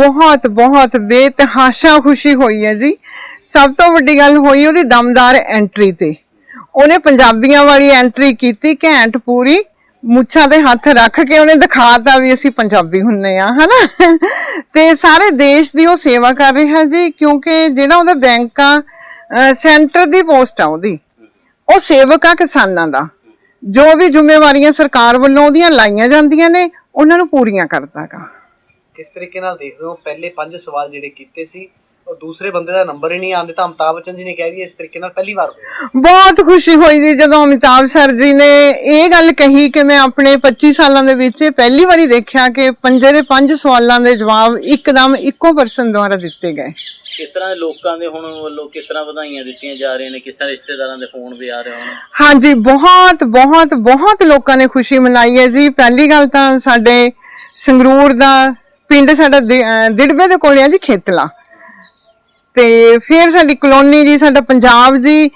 ਬਹੁਤ ਬਹੁਤ ਬੇਤਹਾਸ਼ਾ ਖੁਸ਼ੀ ਹੋਈ ਹੈ ਜੀ। ਸਭ ਤੋਂ ਵੱਡੀ ਗੱਲ ਹੋਈ ਉਹਦੀ ਦਮਦਾਰ ਐਂਟਰੀ ਤੇ। ਉਹਨੇ ਪੰਜਾਬੀਆਂ ਵਾਲੀ ਐਂਟਰੀ ਕੀਤੀ, ਘੈਂਟ ਪੂਰੀ। ਮੁੱਛਾਂ ਦੇ ਹੱਥ ਰੱਖ ਕੇ ਉਹਨੇ ਦਿਖਾਤਾ ਵੀ ਅਸੀਂ ਪੰਜਾਬੀ ਹੁੰਨੇ ਆ, ਹਨਾ? ਤੇ ਸਾਰੇ ਦੇਸ਼ ਦੀ ਉਹ ਸੇਵਾ ਕਰ ਰਿਹਾ ਜੀ, ਕਿਉਂਕਿ ਜਿਹੜਾ ਉਹਦਾ ਬੈਂਕ ਆ ਸੈਂਟਰ ਦੀ ਪੋਸਟ ਆ ਉਹਦੀ, ਉਹ ਸੇਵਕ ਆ ਕਿਸਾਨਾਂ ਦਾ। ਜੋ ਵੀ ਜ਼ਿੰਮੇਵਾਰੀਆਂ ਸਰਕਾਰ ਵੱਲੋਂ ਉਹਦੀਆਂ ਲਾਈਆਂ ਜਾਂਦੀਆਂ ਨੇ, ਉਹਨਾਂ ਨੂੰ ਪੂਰੀਆਂ ਕਰਦਾਗਾ। ਕਿਸ ਤਰੀਕੇ ਨਾਲ ਦੇਖਦੇ ਹੋ? ਪਹਿਲੇ ਪੰਜ ਸਵਾਲ ਜਿਹੜੇ ਕੀਤੇ ਸੀ ਉਹ ਦੂਸਰੇ ਬੰਦੇ ਦਾ ਨੰਬਰ ਹੀ ਨਹੀਂ ਆਉਂਦੇ ਤਾਂ ਅਮਿਤਾਭ ਬੱਚਨ ਜੀ ਨੇ ਕਿਹਾ ਵੀ ਇਸ ਤਰੀਕੇ ਨਾਲ ਪਹਿਲੀ ਵਾਰ ਹੋਇਆ। ਬਹੁਤ ਖੁਸ਼ੀ ਹੋਈ ਜੀ ਜਦੋਂ ਅਮਿਤਾਭ ਸਰ ਜੀ ਨੇ ਇਹ ਗੱਲ ਕਹੀ ਕਿ ਮੈਂ ਆਪਣੇ 25 ਸਾਲਾਂ ਦੇ ਵਿੱਚ ਪਹਿਲੀ ਵਾਰੀ ਦੇਖਿਆ ਕਿ ਪੰਜੇ ਦੇ ਪੰਜ ਸਵਾਲਾਂ ਦੇ ਜਵਾਬ ਇੱਕਦਮ ਇੱਕੋ ਪਰਸਨ ਦੁਆਰਾ ਦਿੱਤੇ ਗਏ। ਕਿਸ ਤਰ੍ਹਾਂ ਲੋਕਾਂ ਦੇ ਹੁਣ ਵੱਲੋਂ ਕਿਸ ਤਰ੍ਹਾਂ ਵਧਾਈਆਂ ਦਿੱਤੀਆਂ ਜਾ ਰਹੀਆਂ ਨੇ? ਕਿਸ ਤਰ੍ਹਾਂ ਰਿਸ਼ਤੇਦਾਰਾਂ ਦੇ ਫੋਨ ਵੀ ਆ ਰਹੇ ਹੁਣ? ਹਾਂਜੀ ਬਹੁਤ ਬਹੁਤ ਬਹੁਤ ਲੋਕਾਂ ਨੇ ਖੁਸ਼ੀ ਮਨਾਈ ਹੈ ਜੀ। ਪਹਿਲੀ ਗੱਲ ਤਾਂ ਸਾਡੇ ਸੰਗਰੂਰ ਦਾ ਪਿੰਡ ਸਾਡਾ ਦਿੜਬੇ ਦੇ ਕੋਲ ਹੈ ਜੀ ਖੇਤਲਾ। ਤੇ ਫਿਰ ਸਾਡੀ ਕਲੋਨੀ ਜੀ ਸਾਡਾ ਪੰਜਾਬ ਜੀ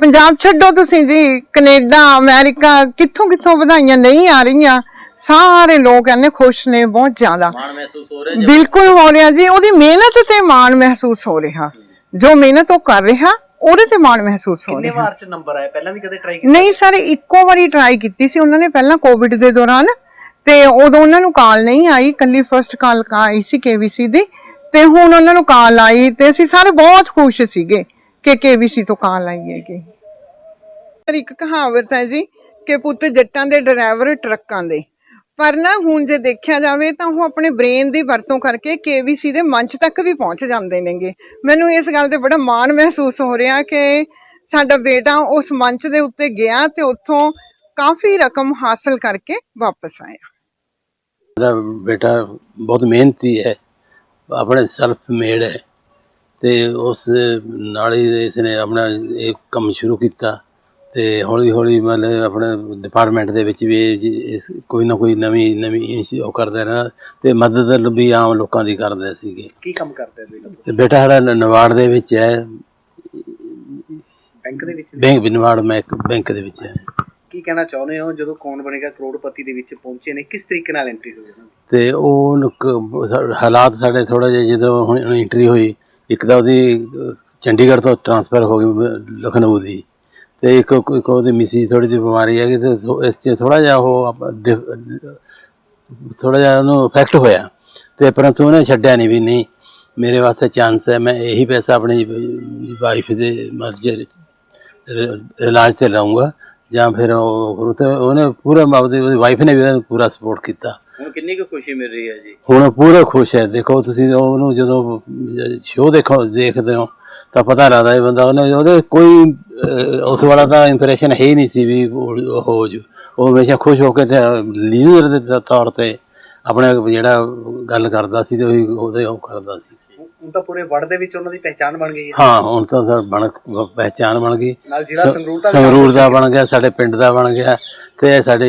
ਪੰਜਾਬ ਛੱਡੋ ਤੁਸੀਂ ਜੀ ਕੈਨੇਡਾ ਅਮਰੀਕਾ ਕਿੱਥੋਂ ਕਿੱਥੋਂ ਵਧਾਈਆਂ ਨਹੀਂ ਆ ਰਹੀਆਂ। ਸਾਰੇ ਲੋਕ ਇੰਨੇ ਖੁਸ਼ ਨੇ ਬਹੁਤ ਜ਼ਿਆਦਾ। ਮਾਣ ਮਹਿਸੂਸ ਹੋ ਰਿਹਾ ਬਿਲਕੁਲ ਹੋ ਰਿਹਾ ਜੀ ਉਹਦੀ ਮਿਹਨਤ ਤੇ ਮਾਣ ਮਹਿਸੂਸ ਹੋ ਰਿਹਾ। ਜੋ ਮਿਹਨਤ ਉਹ ਕਰ ਰਿਹਾ ਉਹਦੇ ਤੇ ਮਾਣ ਮਹਿਸੂਸ ਹੋ ਕਿੰਨੇ ਰਿਹਾ। ਵਾਰ ਚ ਨੰਬਰ ਆਇਆ? ਪਹਿਲਾਂ ਵੀ ਕਦੇ ਟਰਾਈ ਕੀਤਾ? ਨਹੀਂ ਸਰ ਇੱਕੋ ਵਾਰੀ ਟਰਾਈ ਕੀਤੀ ਸੀ। ਉਹਨਾਂ ਨੇ ਪਹਿਲਾਂ ਕੋਵਿਡ ਦੇ ਦੌਰਾਨ ਤੇ ਉਦੋਂ ਉਹਨਾਂ ਨੂੰ ਕਾਲ ਨਹੀਂ ਆਈ ਕੱਲੀ ਫਰਸਟ ਕਾਲ ਆਈ ਸੀ ਕੇਵੀਸੀ ਦੀ ਤੇ ਹੁਣ ਉਹਨਾਂ ਨੂੰ ਕਾਲ ਆਈ ਤੇ ਅਸੀਂ ਸਾਰੇ ਬਹੁਤ ਖੁਸ਼ ਸੀਗੇ ਕਿ ਕੇਵੀਸੀ ਤੋਂ ਕਾਲ ਆਈ ਹੈਗੀ। ਪਰ ਇੱਕ ਕਹਾਵਤ ਹੈ ਜੀ ਕਿ ਪੁੱਤ ਜੱਟਾਂ ਦੇ ਡਰਾਈਵਰ ਟਰੱਕਾਂ ਦੇ। ਪਰ ਨਾ ਹੁਣ ਜੇ ਦੇਖਿਆ ਜਾਵੇ ਤਾਂ ਉਹ ਆਪਣੇ ਬ੍ਰੇਨ ਦੀ ਵਰਤੋਂ ਕਰਕੇ ਕੇਵੀਸੀ ਦੇ ਮੰਚ ਤੱਕ ਵੀ ਪਹੁੰਚ ਜਾਂਦੇ ਨੇਗੇ। ਮੈਨੂੰ ਇਸ ਗੱਲ ਤੇ ਬੜਾ ਮਾਣ ਮਹਿਸੂਸ ਹੋ ਰਿਹਾ ਕਿ ਸਾਡਾ ਬੇਟਾ ਉਸ ਮੰਚ ਦੇ ਉੱਤੇ ਗਿਆ ਤੇ ਉੱਥੋਂ ਕਾਫੀ ਰਕਮ ਹਾਸਲ ਕਰਕੇ ਵਾਪਸ ਆਇਆ। ਮੇਰਾ ਬੇਟਾ ਬਹੁਤ ਮਿਹਨਤੀ ਹੈ ਆਪਣੇ ਸੈਲਫ ਮੇਡ ਹੈ ਤੇ ਉਸ ਨਾਲ ਹੀ ਇਸਨੇ ਆਪਣਾ ਇਹ ਕੰਮ ਸ਼ੁਰੂ ਕੀਤਾ ਤੇ ਹੌਲੀ ਹੌਲੀ ਮਤਲਬ ਆਪਣੇ ਡਿਪਾਰਟਮੈਂਟ ਦੇ ਵਿੱਚ ਵੀ ਇਸ ਕੋਈ ਨਾ ਕੋਈ ਨਵੀਂ ਨਵੀਂ ਇਨੀਸ਼ੀ- ਉਹ ਕਰਦਾ ਰਹਿਣਾ ਤੇ ਮਦਦ ਵੀ ਆਮ ਲੋਕਾਂ ਦੀ ਕਰਦੇ ਸੀਗੇ। ਕੀ ਕੰਮ ਕਰਦੇ ਬੇਟਾ? ਤੇ ਬੇਟਾ ਸਾਡਾ ਨ- ਨਵਾੜ ਦੇ ਵਿੱਚ ਹੈ। ਬੈਂਕ ਦੇ ਵਿੱਚ? ਬੈਂਕ ਨਵਾੜ ਮੈਂ ਬੈਂਕ ਦੇ ਵਿੱਚ ਹੈ। ਕਹਿਣਾ ਚਾਹੁੰਦੇ ਹੋ, ਜਦੋਂ ਕੌਣ ਬਣੇਗਾ ਕਰੋੜਪਤੀ ਦੇ ਵਿੱਚ ਪਹੁੰਚੇ ਨੇ, ਕਿਸ ਤਰੀਕੇ ਨਾਲ ਐਂਟਰੀ ਹੋਈ ਉਹਨਾਂ ਦੀ? ਤੇ ਉਹ ਹਾਲਾਤ ਸਾਡੇ ਥੋੜਾ ਜਿਹਾ, ਜਦੋਂ ਹੁਣ ਐਂਟਰੀ ਹੋਈ, ਇੱਕ ਤਾਂ ਉਹਦੀ ਚੰਡੀਗੜ੍ਹ ਤੋਂ ਟਰਾਂਸਫਰ ਹੋ ਗਈ, ਲਖਨਊ ਦੀ। ਤੇ ਇੱਕ ਇੱਕ ਉਹਦੀ ਮਿਸੀ ਥੋੜੀ ਜਿਹੀ ਬਿਮਾਰੀ ਹੈਗੀ ਤੇ ਇਸ 'ਚ ਥੋੜਾ ਜਿਹਾ ਉਹ ਥੋੜਾ ਜਿਹਾ ਉਹਨੂੰ ਇਫੈਕਟ ਹੋਇਆ। ਤੇ ਪਰੰਤੂ ਉਹਨੇ ਛੱਡਿਆ ਨਹੀਂ ਵੀ, ਨਹੀਂ, ਮੇਰੇ ਵਾਸਤੇ ਚਾਂਸ ਹੈ, ਮੈਂ ਇਹੀ ਪੈਸਾ ਆਪਣੀ ਵਾਈਫ ਦੇ ਮਰਜ਼ੀ ਇਲਾਜ ਤੇ ਲਾਉਂਗਾ ਜਾਂ ਫਿਰ ਉਹ ਤੇ ਉਹਨੇ ਪੂਰਾ ਆਪਦੀ ਉਹਦੀ ਵਾਈਫ ਨੇ ਵੀ ਉਹਦਾ ਪੂਰਾ ਸਪੋਰਟ ਕੀਤਾ। ਹੁਣ ਕਿੰਨੀ ਕੁ ਖੁਸ਼ੀ ਮਿਲ ਰਹੀ ਹੈ ਜੀ? ਹੁਣ ਪੂਰੇ ਖੁਸ਼ ਹੈ। ਦੇਖੋ ਤੁਸੀਂ ਉਹਨੂੰ ਜਦੋਂ ਸ਼ੋਅ ਦੇਖੋ ਦੇਖਦੇ ਹੋ ਤਾਂ ਪਤਾ ਲੱਗਦਾ ਇਹ ਬੰਦਾ ਉਹਨੇ ਉਹਦੇ ਕੋਈ ਅਹ, ਉਸ ਵਾਲਾ ਤਾਂ ਇੰਪ੍ਰੈਸ਼ਨ ਹੈ ਹੀ ਨਹੀਂ ਸੀ ਵੀ ਉਹ ਉਹ ਹੋ ਜੂ। ਉਹ ਹਮੇਸ਼ਾ ਖੁਸ਼ ਹੋ ਕੇ ਤੇ ਲੀਡਰ ਦੇ ਤੌਰ ਤੇ ਆਪਣੇ ਜਿਹੜਾ ਗੱਲ ਕਰਦਾ ਸੀ ਤੇ ਉਹੀ ਉਹਦੇ ਉਹ ਕਰਦਾ ਸੀ। ਹੁਣ ਤਾਂ ਪੂਰੇ ਵਰਡ ਦੇ ਵਿੱਚ ਉਹਨਾਂ ਦੀ ਪਹਿਚਾਣ ਬਣ ਗਈ ਹੈ। ਹਾਂ ਹੁਣ ਤਾਂ ਸਰ ਬਣ ਪਹਿਚਾਨ ਬਣ ਗਈ। ਨਾਲ ਜ਼ਿਲ੍ਹਾ ਸੰਗਰੂਰ ਦਾ ਵੀ ਸੰਗਰੂਰ ਦਾ ਬਣ ਗਿਆ ਸਾਡੇ ਪਿੰਡ ਦਾ ਬਣ ਗਿਆ ਤੇ ਸਾਡੇ